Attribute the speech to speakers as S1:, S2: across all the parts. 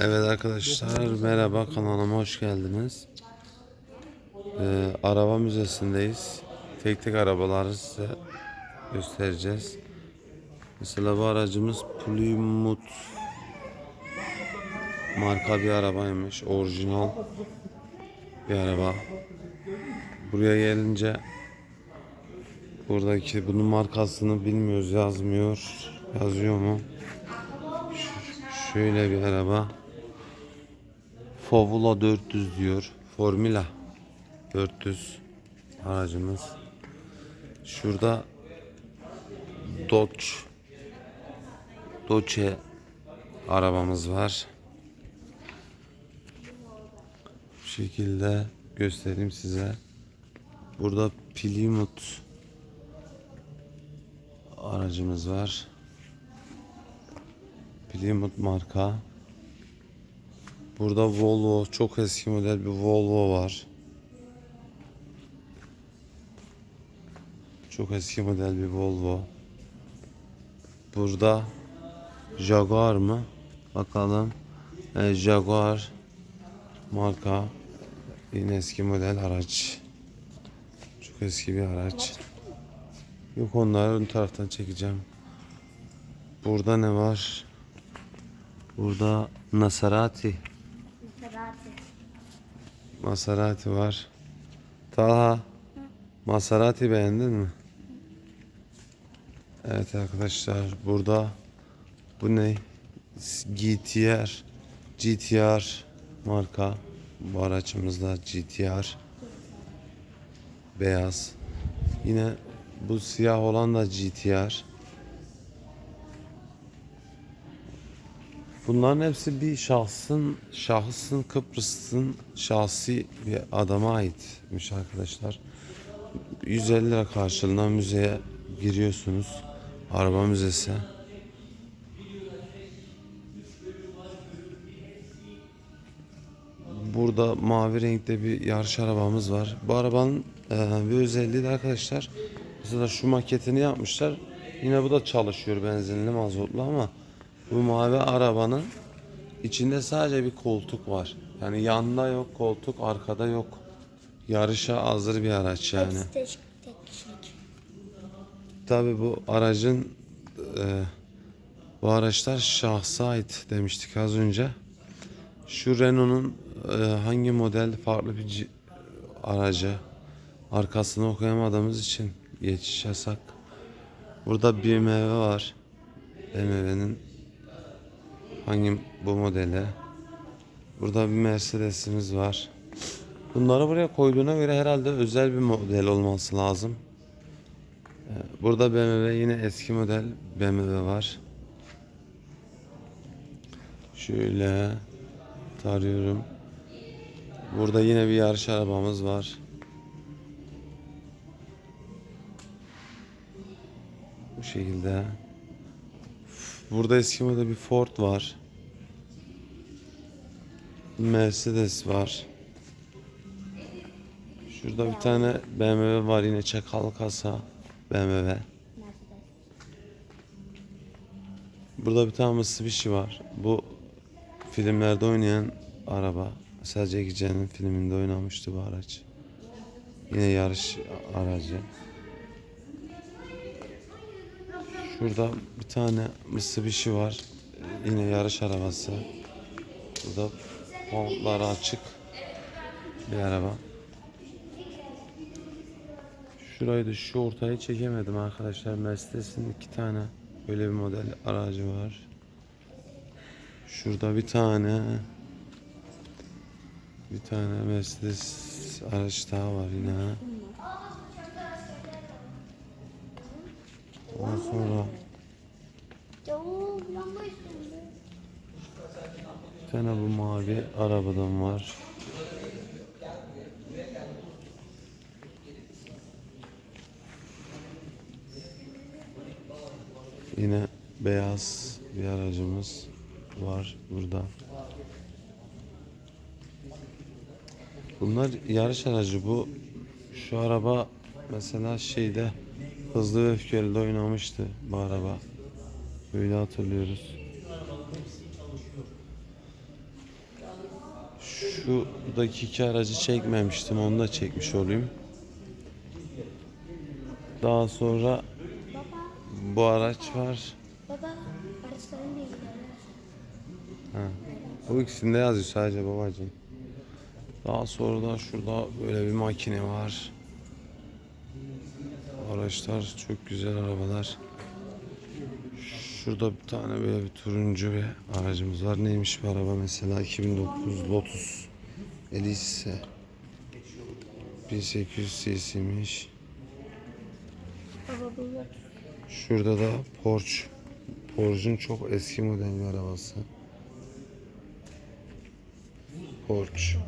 S1: Evet arkadaşlar merhaba kanalıma hoş geldiniz. Ee, araba müzesindeyiz. Tek tek arabaları size göstereceğiz. Mesela bu aracımız Plymouth marka bir arabaymış. Orijinal bir araba. Buraya gelince buradaki bunun markasını bilmiyoruz yazmıyor. Yazıyor mu? Şöyle bir araba. Fovula 400 diyor. Formula 400 aracımız. Şurada Dodge Dodge arabamız var. Bu şekilde göstereyim size. Burada Plymouth aracımız var. Plymouth marka. Burada Volvo çok eski model bir Volvo var. Çok eski model bir Volvo. Burada Jaguar mı? Bakalım. Evet, Jaguar marka. Yine eski model araç. Çok eski bir araç. Yok onları ön taraftan çekeceğim. Burada ne var? Burada Nasarati.
S2: Maserati.
S1: Maserati var. Taha. Maserati beğendin mi? Evet arkadaşlar burada bu ne? GTR. GTR marka. Bu araçımızda GTR. Beyaz. Yine bu siyah olan da GTR. Bunların hepsi bir şahsın, şahsın Kıbrıs'ın şahsi bir adama aitmiş arkadaşlar. 150 lira karşılığında müzeye giriyorsunuz. Araba müzesi. Burada mavi renkte bir yarış arabamız var. Bu arabanın e, bir özelliği de arkadaşlar. Mesela şu maketini yapmışlar. Yine bu da çalışıyor benzinli mazotlu ama bu mavi arabanın içinde sadece bir koltuk var. Yani yanında yok koltuk, arkada yok. Yarışa hazır bir araç yani.
S2: Hepsi tek, tek kişilik.
S1: Tabi bu aracın e, bu araçlar şahsa ait demiştik az önce. Şu Renault'un e, hangi model farklı bir aracı arkasını okuyamadığımız için geçiş yasak. Burada BMW var. BMW'nin hangi bu modeli. Burada bir Mercedes'imiz var. Bunları buraya koyduğuna göre herhalde özel bir model olması lazım. Burada BMW yine eski model BMW var. Şöyle tarıyorum. Burada yine bir yarış arabamız var. Bu şekilde. Burada eski model bir Ford var. Mercedes var. Şurada bir tane BMW var yine çakal kasa BMW. Burada bir tane Mitsubishi var. Bu filmlerde oynayan araba. Mesela Jackie Chan'ın filminde oynamıştı bu araç. Yine yarış aracı. Şurada bir tane Mitsubishi var. Yine yarış arabası. Burada pompları açık bir araba. Şurayı da şu ortayı çekemedim arkadaşlar. Mercedes'in iki tane böyle bir model aracı var. Şurada bir tane bir tane Mercedes araç daha var yine. Ondan sonra bir tane bu mavi arabadan var. Yine beyaz bir aracımız var burada. Bunlar yarış aracı bu. Şu araba mesela şeyde hızlı ve öfkeli oynamıştı bu araba. Böyle hatırlıyoruz. Şuradaki iki aracı çekmemiştim. Onu da çekmiş olayım. Daha sonra bu araç var.
S2: baba. Araçların.
S1: Ha. Bu ikisinde yazıyor sadece babacığım. Daha sonra da şurada böyle bir makine var. Araçlar çok güzel arabalar. Şurada bir tane böyle bir turuncu bir aracımız var. Neymiş bu araba mesela 2009 Lotus Elise 1800 cc'miş. Şurada da Porsche. Porsche'un çok eski model bir arabası. Porsche.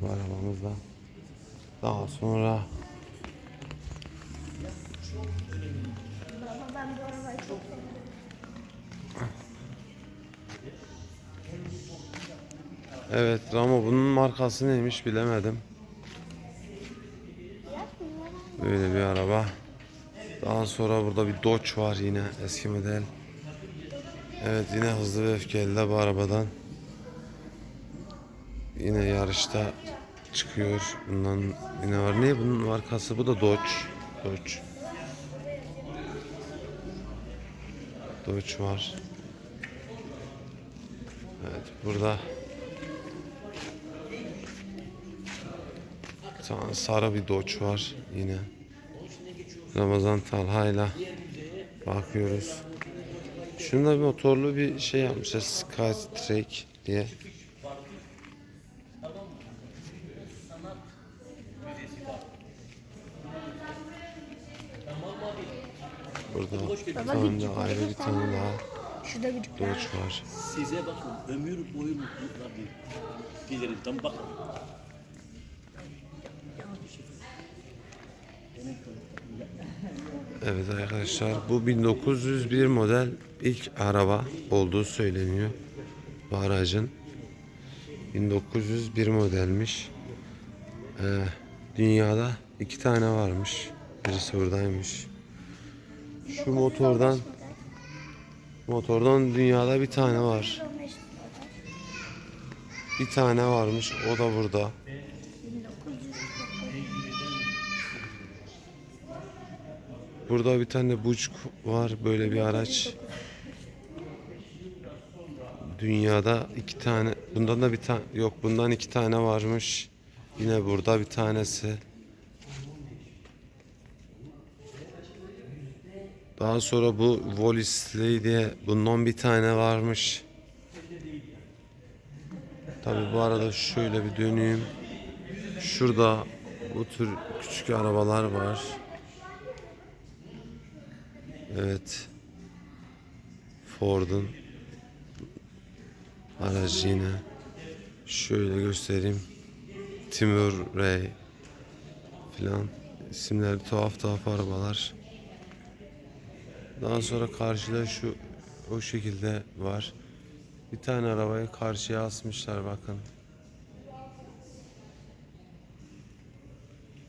S1: Bu arabamızda. Daha sonra
S2: Baba ben bu arabayı çok
S1: evet Ramo bunun markası neymiş bilemedim. Böyle bir araba. Daha sonra burada bir Dodge var yine eski model. Evet yine hızlı ve öfkeli de bu arabadan. Yine yarışta çıkıyor. Bundan yine var. Ne bunun markası? Bu da Dodge. Dodge. Dodge var. Evet burada tane sarı bir Dodge var yine. Ramazan Talha'yla bakıyoruz. Şunda bir motorlu bir şey yapmışlar. Skytrack diye. Burada bir tane de ayrı bir tane daha
S2: Şurada bir.
S1: Dodge var.
S3: Size bakın ömür boyu mutluluklar dilerim. Tam bak.
S1: Evet arkadaşlar bu 1901 model ilk araba olduğu söyleniyor bu aracın. 1901 modelmiş. Ee, dünyada iki tane varmış. Birisi buradaymış. Şu motordan motordan dünyada bir tane var. Bir tane varmış. O da burada. Burada bir tane buçuk var böyle bir araç. Dünyada iki tane, bundan da bir tane yok, bundan iki tane varmış. Yine burada bir tanesi. Daha sonra bu Wallisley diye bundan bir tane varmış. Tabi bu arada şöyle bir döneyim. Şurada bu tür küçük arabalar var. Evet. Ford'un aracı yine. Şöyle göstereyim. Timur Ray filan isimleri tuhaf tuhaf arabalar. Daha sonra karşıda şu o şekilde var. Bir tane arabayı karşıya asmışlar bakın.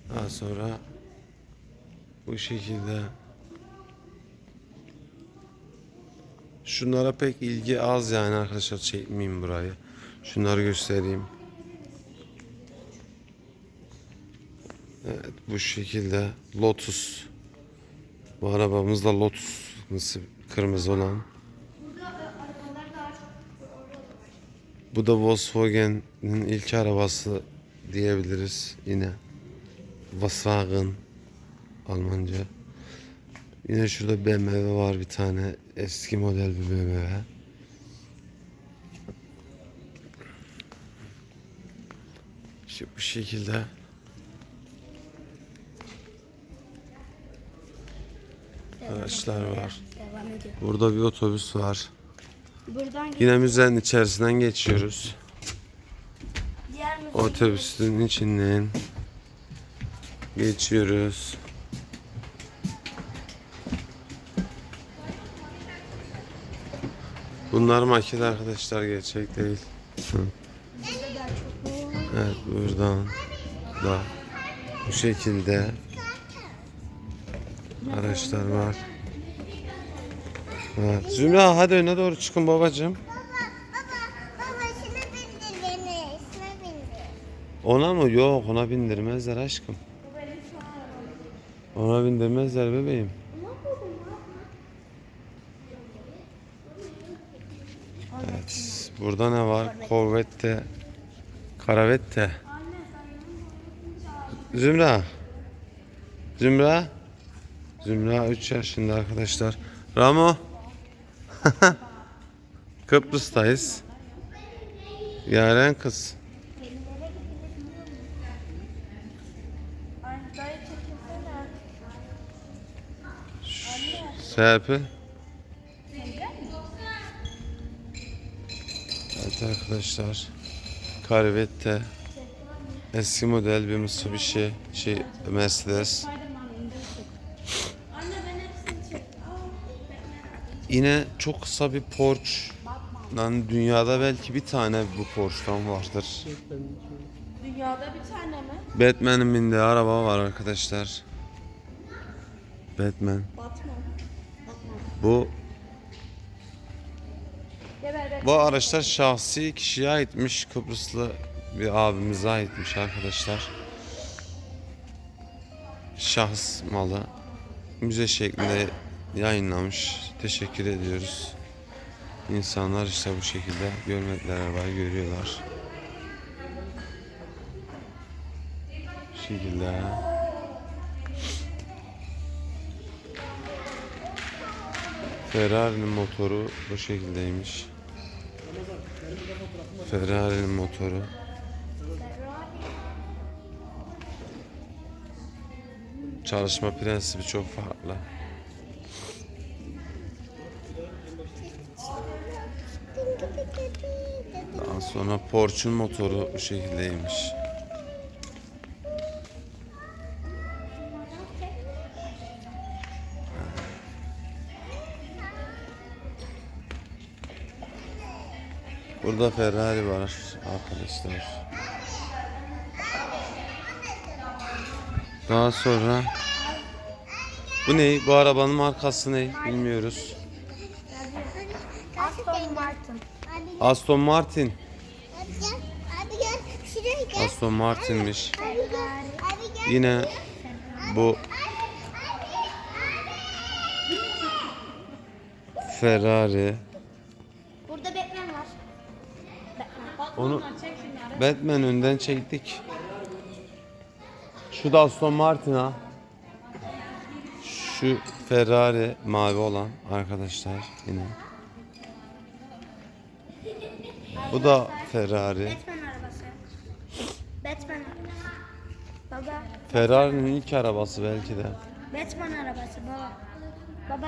S1: Daha sonra bu şekilde Şunlara pek ilgi az yani arkadaşlar çekmeyeyim burayı. Şunları göstereyim. Evet bu şekilde Lotus. Bu arabamız da Lotus kırmızı olan. Bu da Volkswagen'in ilk arabası diyebiliriz yine. Volkswagen Almanca. Yine şurada BMW var bir tane. Eski model bir BMW. İşte bu şekilde. Araçlar var. Burada bir otobüs var.
S2: Buradan.
S1: Yine müzenin içerisinden geçiyoruz. Otobüsün içinden geçiyoruz. Bunlar makine arkadaşlar gerçek değil. Evet buradan da bu şekilde araçlar var. Evet. Zümra hadi öne doğru çıkın babacığım.
S2: Baba, baba şunu bindirelim.
S1: Ona mı? Yok ona bindirmezler aşkım. Ona bindirmezler bebeğim. Evet. Burada ne var?
S2: Anne sen
S1: Zümra. Zümra. Zümra 3 yaşında arkadaşlar. Ramo. Kıbrıs'tayız. Yaren kız. Serpil. Evet arkadaşlar. Corvette. Eski model bir Mitsubishi şey Mercedes. Yine çok kısa bir Porsche. Lan dünyada belki bir tane bu Porsche'dan vardır.
S2: Dünyada bir tane mi?
S1: Batman'in bindiği araba var arkadaşlar. Batman. Bu bu araçlar şahsi kişiye aitmiş. Kıbrıslı bir abimize aitmiş arkadaşlar. Şahs malı. Müze şeklinde yayınlamış. Teşekkür ediyoruz. İnsanlar işte bu şekilde görmedikleri arabayı görüyorlar. Bu şekilde. Ferrari'nin motoru bu şekildeymiş. Ferrari'nin motoru. Çalışma prensibi çok farklı. Daha sonra Porsche'un motoru bu şekildeymiş. Burada Ferrari var arkadaşlar. Daha sonra bu ne? Bu arabanın markası ne? Bilmiyoruz.
S2: Aston Martin.
S1: Aston Martin.
S4: Hadi gel. Hadi gel. Şuraya gel.
S1: Aston Martin'miş.
S4: Gel. Gel.
S1: Yine bu Ferrari.
S2: Burada Batman var. Batman.
S1: Onu Batman önden çektik. Şu da Aston Martin ha. Şu Ferrari mavi olan arkadaşlar yine. Bu da Ferrari.
S2: Batman arabası. Batman arabası. Baba.
S1: Ferrari'nin ilk arabası belki de.
S2: Batman arabası baba. Baba.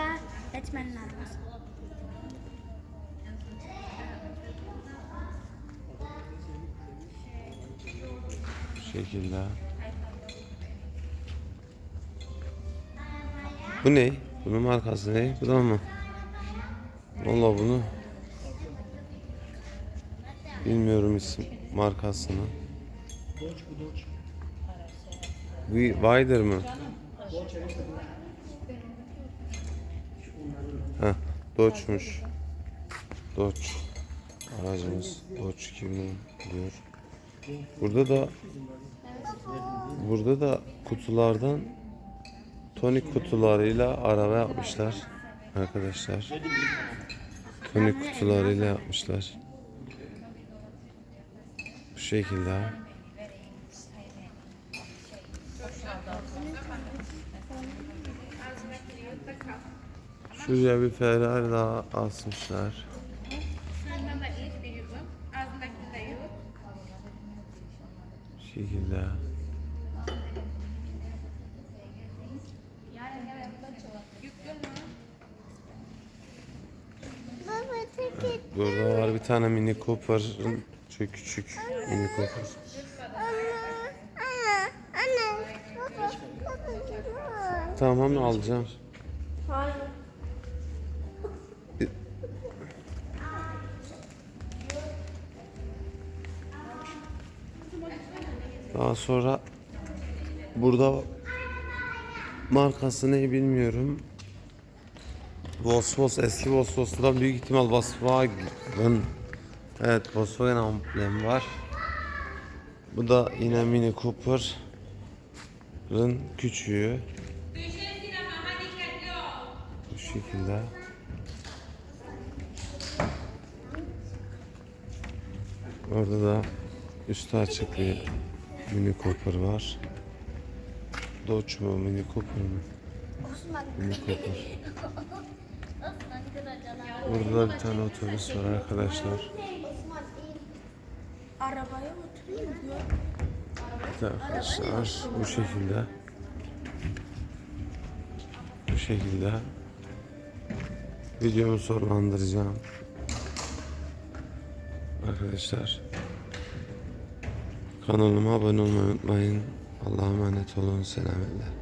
S2: Batman'in arabası.
S1: Bu şekilde. Bu ne? Bunun markası ne? Bu da mı? Valla bunu bilmiyorum isim markasını. Vi- Wider mı? Heh, Dodge'muş. Dodge. Aracımız Dodge 2000 diyor. Burada da burada da kutulardan tonik kutularıyla araba yapmışlar arkadaşlar. Tonik kutularıyla yapmışlar. Bu şekilde. Şuraya bir Ferrari daha asmışlar. Şekilde. Burada var bir tane Mini Cooper'ın çok küçük.
S4: Baba.
S1: Tamam alacağım. Daha sonra burada markası ne bilmiyorum. Vosvos eski Vosvos'ta büyük ihtimal Volkswagen. Evet Volkswagen amblemi var. Bu da yine Mini Cooper'ın küçüğü. Bu şekilde. Orada da üstü açık bir Mini Cooper var. Dodge mu Mini Cooper?
S2: Osman.
S1: Mini Cooper. Burada da bir tane otobüs var arkadaşlar.
S2: Osman değil. Arabaya oturayım diyor.
S1: Evet arkadaşlar bu şekilde. Bu şekilde. Videomu sonlandıracağım. Arkadaşlar. Kanalıma abone olmayı unutmayın. Allah'a emanet olun. Selametle.